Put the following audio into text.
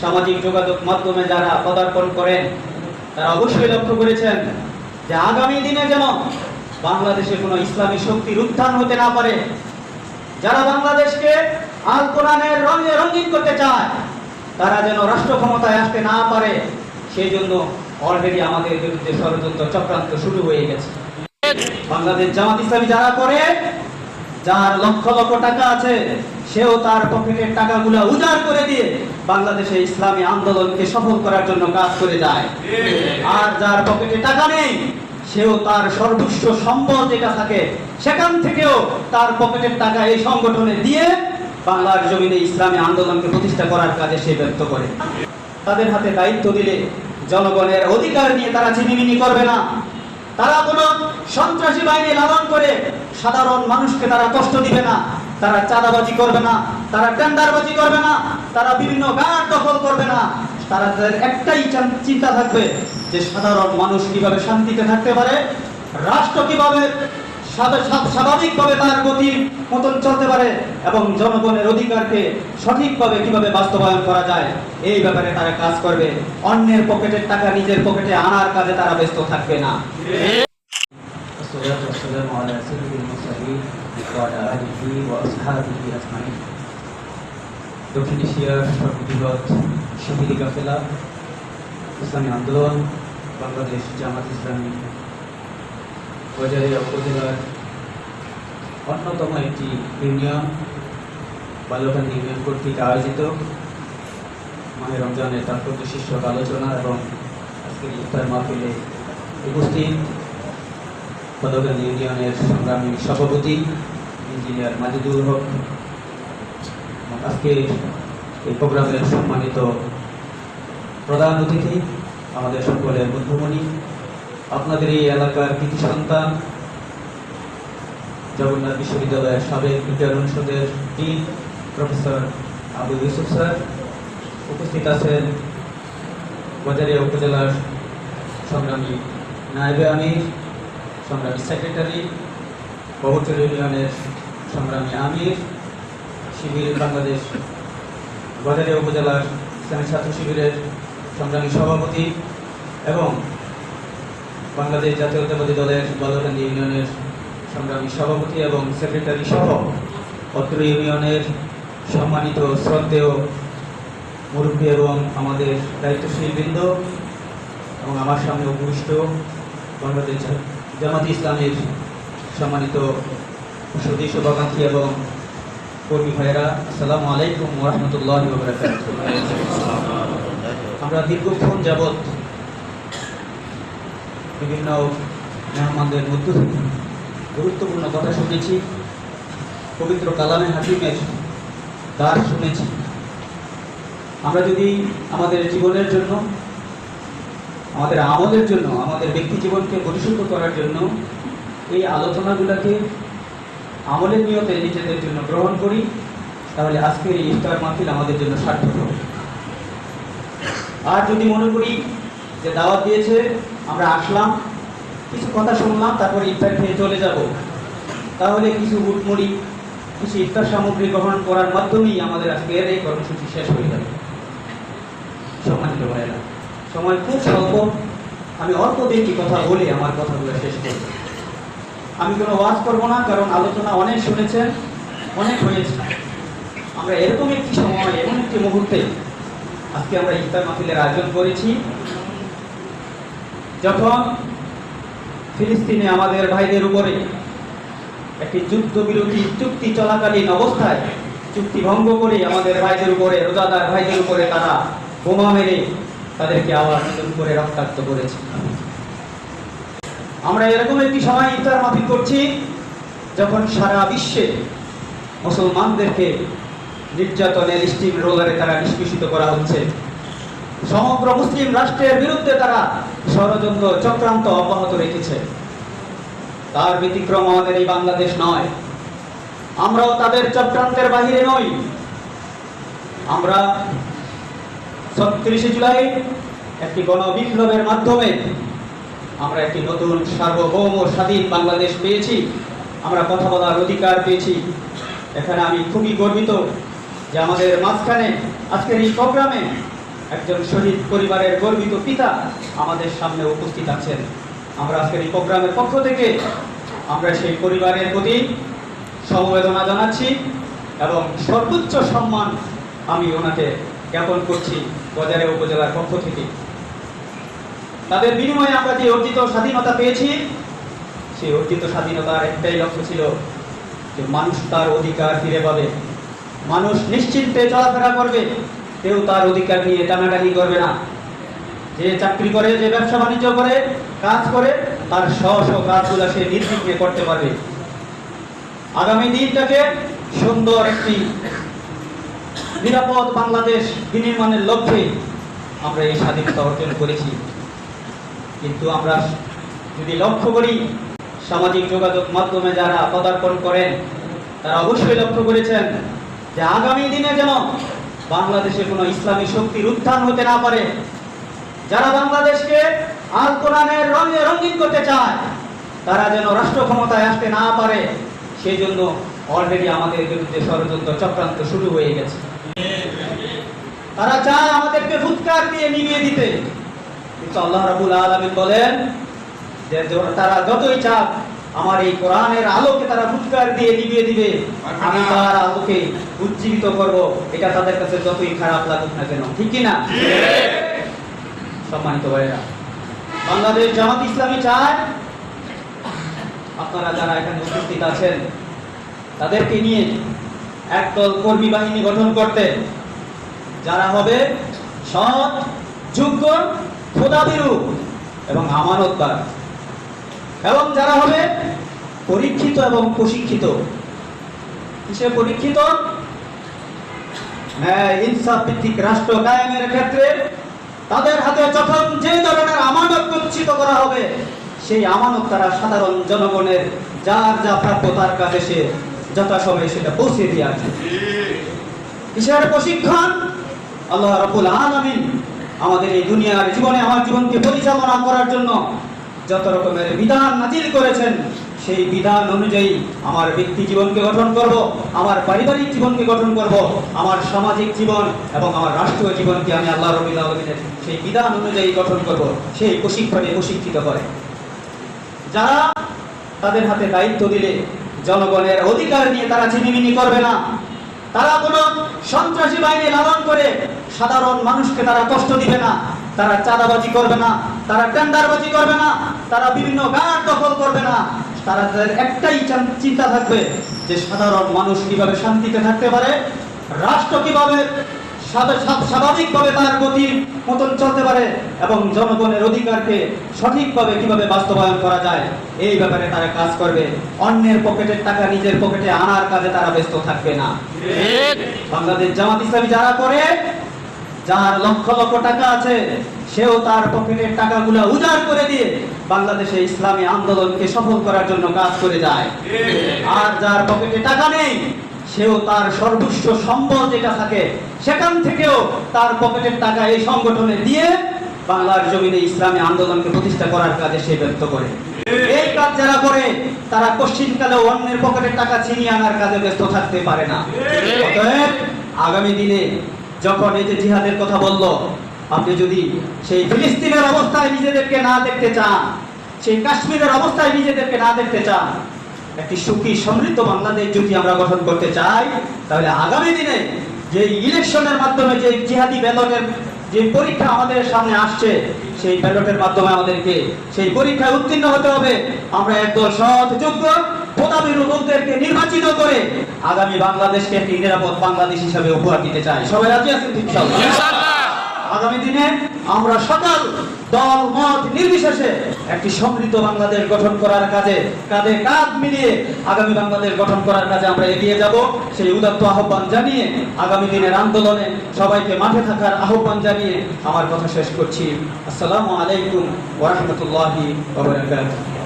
সামাজিক যোগাযোগ মাধ্যমে যারা পদার্পণ করেন, তারা অবশ্যই লক্ষ্য করেছেন যে আগামী দিনে যেন বাংলাদেশে কোনো ইসলামী শক্তির উত্থান হতে না পারে। যারা বাংলাদেশকে আল কোরআনের রঙে রঙিন করতে চায়, তারা যেন রাষ্ট্র ক্ষমতায় আসতে না পারে সেই জন্য অলরেডি আমাদের বিরুদ্ধে ষড়যন্ত্র চক্রান্ত শুরু হয়ে গেছে। বাংলাদেশ জামাত ইসলামী যারা করে যার লক্ষ লক্ষ টাকা আছে, সেও তার পকেটের টাকাগুলো উজাড় করে দিয়ে বাংলাদেশে ইসলামী আন্দোলনকে সফল করার জন্য কাজ করে যায়। আর যার পকেটে টাকা নেই, সেও তার সর্বস্ব সম্পদ যেটা থাকে, সেখান থেকেও তার পকেটের টাকা এই সংগঠনে দিয়ে বাংলার জমিনে ইসলামী আন্দোলনকে প্রতিষ্ঠা করার কাজে সে ব্যক্ত করে। তাদের হাতে দায়িত্ব দিলে জনগণের অধিকার নিয়ে তারা চিনিমিনি করবে না। তারা কোনো সন্ত্রাসী বাহিনী লালন করে সাধারণ মানুষকে তারা কষ্ট দিবে না, তারা চাঁদাবাজি করবে না, তারা টেন্ডারবাজি করবে না, তারা বিভিন্ন গাঁট দখল করবে না। তারা তাদের একটাই চিন্তা থাকবে যে সাধারণ মানুষ কীভাবে শান্তিতে থাকতে পারে, রাষ্ট্র কীভাবে স্বাভাবিকভাবে তার গতির মতন চলতে পারে এবং জনগণের অধিকারকে সঠিকভাবে কীভাবে বাস্তবায়ন করা যায়, এই ব্যাপারে তারা কাজ করবে। অন্যের পকেটের টাকা নিজের পকেটে আনার কাজে তারা ব্যস্ত থাকবে না। দক্ষিণ এশিয়ার সর্ববৃহৎ শহীদ কাফেলা, ইসলামী আন্দোলন, বাংলাদেশ জামাত ইসলামী বাজারিয়া উপজেলার অন্যতম একটি ইউনিয়ন বালুকান্দি ইউনিয়ন কর্তৃক আয়োজিত। মাহে রমজানের তাৎপর্য শীর্ষক আলোচনা এবং আজকের ইফতার মাহফিলে উপস্থিত পদকান্দি ইউনিয়নের সংগ্রামী সভাপতি, ইঞ্জিনিয়ার মাজিদুল হক। আজকের এই প্রোগ্রামের সম্মানিত প্রধান অতিথি আমাদের সকলের বন্ধুমণি আপনাদের এই এলাকার কৃতি সন্তান, জগন্নাথ বিশ্ববিদ্যালয়ের সাবেক বিজ্ঞান অনুষদের dean, professor Abu Yusuf sir, উপস্থিত আছেন বাজারিয়া উপজেলার সংগ্রামী নায়েবে আমির, সংগ্রামী সেক্রেটারি বহুচর ইউনিয়নের সংগ্রামী আমির, শিবির বাংলাদেশ বাজারিয়া উপজেলার ইসলামী ছাত্র শিবিরের সংগ্রামী সভাপতি এবং বাংলাদেশ জাতীয়তাবাদী দলের বালকান্দি ইউনিয়নের সংগ্রামী সভাপতি এবং সেক্রেটারি সহ অত্র ইউনিয়নের সম্মানিত শ্রদ্ধেয় মুরব্বী এবং আমাদের দায়িত্বশীল বৃন্দ এবং আমার সামনে উপবিষ্ট বাংলাদেশ জামাত ইসলামের সম্মানিত সদী শুভাকাঙ্ক্ষী এবং কর্মী ভাইয়েরা, আসসালামু আলাইকুম ওরহমতুল্লাহ আমরা দীর্ঘক্ষণ যাবৎ বিভিন্ন মেহমানদের মধ্য থেকে গুরুত্বপূর্ণ কথা শুনেছি, পবিত্র কালামে হাকিমের দাস শুনেছি। আমরা যদি আমাদের জীবনের জন্য, আমাদের আমলের জন্য, আমাদের ব্যক্তি জীবনকে পরিশুদ্ধ করার জন্য এই আলোচনাগুলোকে আমলের নিয়তে নিজেদের জন্য গ্রহণ করি, তাহলে আজকের এই ইফতার মাহফিল আমাদের জন্য সার্থক হবে। আর যদি মনে করি যে দাওয়াত দিয়েছে আসলাম, কিছু কথা শুনলাম, তারপরে ইফতার খেয়ে চলে যাব। তাহলে কিছু মুটমুড়ি কিছু ইফতার সামগ্রী গ্রহণ করার মাধ্যমেই আমাদের আজকের এই কর্মসূচি শেষ হয়ে যাবে। সম্মানিত ভাইয়েরা, সময় খুব স্বল্প। আমি অল্প বেশি কথা বলে আমার কথাগুলো শেষ করব। আমি কোনো ওয়াজ করব না, কারণ আলোচনা অনেক শুনেছেন, অনেক হয়েছে। আমরা এরকম একটি সময়, এমন একটি মুহূর্তে আজকে আমরা ইফতার মাহফিলের আয়োজন করেছি। যখন ফিলিস্তিনে আমাদের ভাইদের উপরে একটি যুদ্ধ বিরোধী চুক্তি চলাকালীন অবস্থায় চুক্তি ভঙ্গ করে আমাদের ভাইদের উপরে, রোজাদার ভাইদের উপরে তারা বোমা মেরে তাদেরকে আবার নতুন করে রক্তাক্ত করেছে। আমরা এরকম একটি সময় ইফতার মাহফিল করছি যখন সারা বিশ্বে মুসলমানদেরকে নির্যাতনের স্টিম রোলারে তারা নিষ্পেষিত করা হচ্ছে। সমগ্র মুসলিম রাষ্ট্রের বিরুদ্ধে তারা ষড়যন্ত্র চক্রান্ত অব্যাহত রেখেছে। তার ব্যতিক্রম আমাদের এই বাংলাদেশ নয়। আমরাও তাদের চক্রান্তের বাহিরে নই। আমরা ছত্রিশে জুলাই একটি গণবিপ্লবের মাধ্যমে আমরা একটি নতুন সার্বভৌম স্বাধীন বাংলাদেশ পেয়েছি। আমরা কথা বলার অধিকার পেয়েছি। এখানে আমি খুবই গর্বিত যে আমাদের মাঝখানে আজকের এই প্রোগ্রামে একজন শহীদ পরিবারের গর্বিত পিতা আমাদের সামনে উপস্থিত আছেন। আমরা আজকের এই প্রোগ্রামের পক্ষ থেকে আমরা সেই পরিবারের প্রতি সমবেদনা জানাচ্ছি এবং সর্বোচ্চ সম্মান আমি ওনাকে জ্ঞাপন করছি বজারে উপজেলার পক্ষ থেকে। তাদের বিনিময়ে আমরা যে অর্জিত স্বাধীনতা পেয়েছি, সেই অর্জিত স্বাধীনতার একটাই লক্ষ্য ছিল যে মানুষ তার অধিকার ফিরে পাবে। মানুষ নিশ্চিন্তে চলাফেরা করবে। কেউ তার অধিকার নিয়ে টানাটানি করবে না। যে চাকরি করে, যে ব্যবসা বাণিজ্য করে, কাজ করে, তার স্ব স্ব কাজগুলো সে নির্বিঘ্নে করতে পারবে। আগামী দিনটাকে সুন্দর একটি নিরাপদ বাংলাদেশ বিনির্মাণের লক্ষ্যে আমরা এই স্বাধীনতা অর্জন করেছি। কিন্তু আমরা যদি লক্ষ্য করি, সামাজিক যোগাযোগ মাধ্যমে যারা পদার্পণ করেন, তারা অবশ্যই লক্ষ্য করেছেন যে আগামী দিনে যেন বাংলাদেশে কোনো ইসলামী শক্তির উত্থান হতে না পারে। যারা বাংলাদেশকে আল কোরআনের রঙে রঙিন করতে চায়, তারা যেন রাষ্ট্র ক্ষমতায় আসতে না পারে সেই জন্য অলরেডি আমাদের বিরুদ্ধে ষড়যন্ত্র চক্রান্ত শুরু হয়ে গেছে। তারা চায় আমাদেরকে ফুৎকার দিয়ে নিভিয়ে দিতে। কিন্তু আল্লাহ রাবুল আলমিন বলেন যে, তারা যতই চাক আমার এই কোরআনের আলোকে তারা ফুৎকার দিয়ে নিভিয়ে দিবে। আমি তার আলোকে উজ্জীবিত করব। এটা তাদের কাছে যতই খারাপ লাগুক না কেন। ঠিক কি না সম্মানিত ভাইরা বাংলাদেশ জামাত ইসলামী চায় আপনারা যারা এখানে উপস্থিত আছেন তাদেরকে নিয়ে একদল কর্মী বাহিনী গঠন করতে। যারা হবে সৎ যোগ্য খোদাবিরু এবং আমানতদার। এবং যারা হবে পরীক্ষিত এবং প্রশিক্ষিত। কিসে পরীক্ষিত? ভিত্তিক রাষ্ট্র কায়েমের ক্ষেত্রে তাদের হাতে যখন যে ধরনের আমানত গচ্ছিত করা হবে, সেই আমানত তারা সাধারণ জনগণের যার যা প্রাপ্য তার কাছে সে যথাসময়ে সেটা পৌঁছে দিয়ে আসে। কিসের প্রশিক্ষণ? আল্লাহ রাব্বুল আলামিন আমাদের এই দুনিয়ার জীবনে, আমার জীবনকে পরিচালনা করার জন্য যত রকমের বিধান নাজিল করেছেন, সেই বিধান অনুযায়ী আমার ব্যক্তি জীবনকে গঠন করব, আমার পারিবারিক জীবনকে গঠন করব, আমার সামাজিক জীবন এবং আমার রাষ্ট্রীয় জীবনকে আমি আল্লাহ রবিল আলমিনের সেই বিধান অনুযায়ী গঠন করব সেই প্রশিক্ষণে প্রশিক্ষিত করে যারা তাদের হাতে দায়িত্ব দিলে জনগণের অধিকার নিয়ে তারা ঝিমিমিনি করবে না। তারা কোনো সন্ত্রাসী বাহিনী লালন করে সাধারণ মানুষকে তারা কষ্ট দিবে না। তারা চাঁদাবাজি করবে না তারা টেন্ডারবাজি করবে না তারা বিভিন্ন গাঁট দখল করবে না। তারা তাদের একটাই চিন্তা থাকবে যে সাধারণ মানুষ কীভাবে শান্তিতে থাকতে পারে রাষ্ট্র কীভাবে স্বাভাবিক- স্বাভাবিক- স্বাভাবিকভাবে তার গতির মতন চলতে পারে এবং জনগণের অধিকারকে সঠিকভাবে কীভাবে বাস্তবায়ন করা যায় এই ব্যাপারে তারা কাজ করবে। অন্যের পকেটের টাকা নিজের পকেটে আনার কাজে তারা ব্যস্ত থাকবে না। বাংলাদেশ জামাত ইসলামী যারা করে যার লক্ষ লক্ষ টাকা আছে, সেও তার পকেটের টাকাগুলো উজাড় করে দিয়ে বাংলাদেশে ইসলামী আন্দোলনকে সফল করার জন্য কাজ করে যায়। আর যার পকেটে টাকা নেই, সেও তার সর্বোচ্চ সম্বল যেটা থাকে, সেখান থেকেও তার পকেটের টাকা এই সংগঠনে দিয়ে বাংলার জমিনে ইসলামী আন্দোলনকে প্রতিষ্ঠা করার কাজে সে ব্যক্ত করে। এই কাজ যারা করে, তারা পশ্চিমকালে অন্যের পকেটের টাকা ছিনিয়ে আনার কাজে ব্যস্ত থাকতে পারে না। আগামী দিনে যখন এই যে জিহাদের কথা বলল, আপনি যদি সেই ফিলিস্তিনের অবস্থায় নিজেদেরকে না দেখতে চান, সেই কাশ্মীরের অবস্থায় নিজেদেরকে না দেখতে চান, একটি সুখী, সমৃদ্ধ বাংলাদেশ যদি আমরা গঠন করতে চাই, তাহলে আগামী দিনে যে ইলেকশনের মাধ্যমে, যে জিহাদি ব্যালটের যে পরীক্ষা আমাদের সামনে আসছে, সেই ব্যালটের মাধ্যমে আমাদেরকে সেই পরীক্ষায় উত্তীর্ণ হতে হবে। আমরা একদল সৎ, যোগ্য প্রতাপীর লোকদেরকে নির্বাচিত করে আগামী বাংলাদেশকে একটি নিরাপদ বাংলাদেশ হিসাবে উপহার দিতে চাই। সবাই রাজি আছেন আগামী দিনে আমরা সকল দল মত নির্বিশেষে একটি সমৃদ্ধ বাংলাদেশ গঠন করার কাজে কাঁধে কাঁধ মিলিয়ে আগামী বাংলাদেশ গঠন করার কাজে আমরা এগিয়ে যাব। সেই উদাত্ত আহ্বান জানিয়ে আগামী দিনের আন্দোলনে সবাইকে মাঠে থাকার আহ্বান জানিয়ে আমার কথা শেষ করছি। আসসালামু আলাইকুম ওয়া রাহমাতুল্লাহি ওয়া বারাকাতুহু।